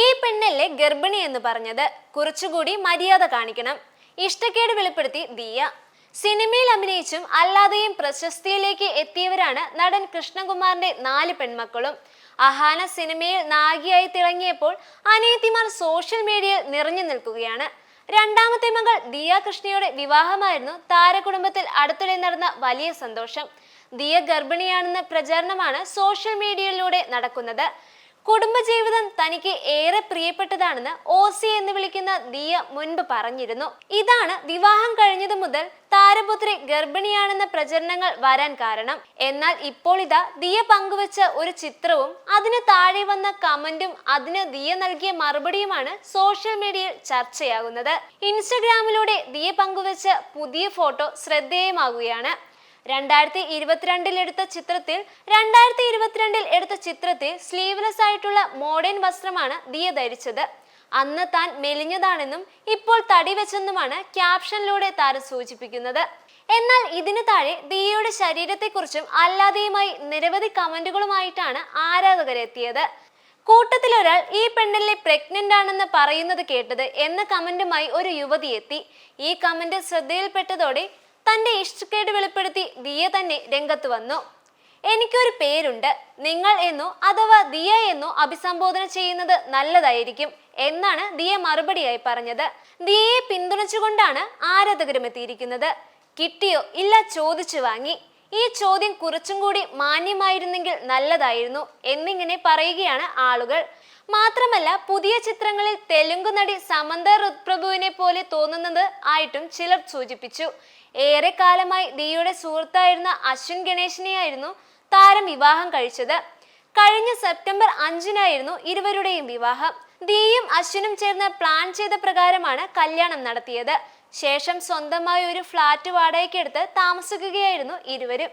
ഈ പെണ്ണല്ലേ ഗർഭിണി എന്ന് പറഞ്ഞത്. കുറച്ചുകൂടി മര്യാദ കാണിക്കണം. ഇഷ്ടക്കേട് വെളിപ്പെടുത്തി ദിയ. സിനിമയിൽ അഭിനയിച്ചും അല്ലാതെയും പ്രശസ്തിയിലേക്ക് എത്തിയവരാണ് നടൻ കൃഷ്ണകുമാറിന്റെ നാല് പെൺമക്കളും. അഹാന സിനിമയിൽ നായികയായി തിളങ്ങിയപ്പോൾ അനിയത്തിമാർ സോഷ്യൽ മീഡിയയിൽ നിറഞ്ഞു നിൽക്കുകയാണ്. രണ്ടാമത്തെ മകൾ ദിയ കൃഷ്ണയുടെ വിവാഹമായിരുന്നു താരകുടുംബത്തിൽ അടുത്തിടെ നടന്ന വലിയ സന്തോഷം. ദിയ ഗർഭിണിയാണെന്ന പ്രചാരണമാണ് സോഷ്യൽ മീഡിയയിലൂടെ നടക്കുന്നത്. കുടുംബജീവിതം തനിക്ക് ഏറെ പ്രിയപ്പെട്ടതാണെന്ന് ഓസി എന്ന് വിളിക്കുന്ന ദിയ മുൻപ് പറഞ്ഞിരുന്നു. ഇതാണ് വിവാഹം കഴിഞ്ഞതു മുതൽ താരപുത്രി ഗർഭിണിയാണെന്ന പ്രചരണങ്ങൾ വരാൻ കാരണം. എന്നാൽ ഇപ്പോൾ ഇതാ ദിയ പങ്കുവച്ച ഒരു ചിത്രവും അതിന് താഴെ വന്ന കമന്റും അതിന് ദിയ നൽകിയ മറുപടിയുമാണ് സോഷ്യൽ മീഡിയയിൽ ചർച്ചയാകുന്നത്. ഇൻസ്റ്റഗ്രാമിലൂടെ ദിയ പങ്കുവച്ച പുതിയ ഫോട്ടോ ശ്രദ്ധേയമാകുകയാണ്. രണ്ടായിരത്തി ഇരുപത്തിരണ്ടിൽ എടുത്ത ചിത്രത്തിൽ രണ്ടായിരത്തി ഇരുപത്തിരണ്ടിൽ എടുത്ത ചിത്രത്തിൽ സ്ലീവ്ലെസ് ആയിട്ടുള്ള മോഡേൺ വസ്ത്രമാണ് ദിയ ധരിച്ചത്. അന്ന് താൻ മെലിഞ്ഞതാണെന്നും ഇപ്പോൾ തടി വെച്ചെന്നുമാണ് ക്യാപ്ഷനിലൂടെ താരം സൂചിപ്പിക്കുന്നത്. എന്നാൽ ഇതിന് താഴെ ദിയയുടെ ശരീരത്തെക്കുറിച്ചും അല്ലാതെയുമായി നിരവധി കമന്റുകളുമായിട്ടാണ് ആരാധകരെത്തിയത്. കൂട്ടത്തിൽ ഒരാൾ ഈ പെണ്ണിലെ പ്രഗ്നന്റ് ആണെന്ന് പറയുന്നത് കേട്ടത് എന്ന കമന്റുമായി ഒരു യുവതി എത്തി. ഈ കമന്റ് ശ്രദ്ധയിൽപ്പെട്ടതോടെ തന്റെ ഇഷ്ടക്കേട് വെളിപ്പെടുത്തി ദിയ തന്നെ രംഗത്ത് വന്നു. എനിക്കൊരു പേരുണ്ട്. നിങ്ങൾ എന്നോ അഥവാ ദിയ എന്നോ അഭിസംബോധന ചെയ്യുന്നത് നല്ലതായിരിക്കും എന്നാണ് ദിയ മറുപടിയായി പറഞ്ഞത്. ദിയയെ പിന്തുണച്ചുകൊണ്ടാണ് ആരാധകരും എത്തിയിരിക്കുന്നത്. കിട്ടിയോ ഇല്ല ചോദിച്ചു വാങ്ങി. ഈ ചോദ്യം കുറച്ചും കൂടി മാന്യമായിരുന്നെങ്കിൽ നല്ലതായിരുന്നു എന്നിങ്ങനെ പറയുകയാണ് ആളുകൾ. മാത്രമല്ല പുതിയ ചിത്രങ്ങളിൽ തെലുങ്ക് നടി സമന്ത ഋത്പ്രഭുവിനെ പോലെ തോന്നുന്നത് ആയിട്ടും ചിലർ സൂചിപ്പിച്ചു. ഏറെ കാലമായി ദിയുടെ സുഹൃത്തായിരുന്ന അശ്വിൻ ഗണേശിനെയായിരുന്നു താരം വിവാഹം കഴിച്ചത്. കഴിഞ്ഞ സെപ്റ്റംബർ അഞ്ചിനായിരുന്നു ഇരുവരുടെയും വിവാഹം. ദിയും അശ്വിനും ചേർന്ന് പ്ലാൻ ചെയ്ത പ്രകാരമാണ് കല്യാണം നടത്തിയത്. ശേഷം സ്വന്തമായി ഒരു ഫ്ളാറ്റ് വാടകയ്ക്കെടുത്ത് താമസിക്കുകയായിരുന്നു ഇരുവരും.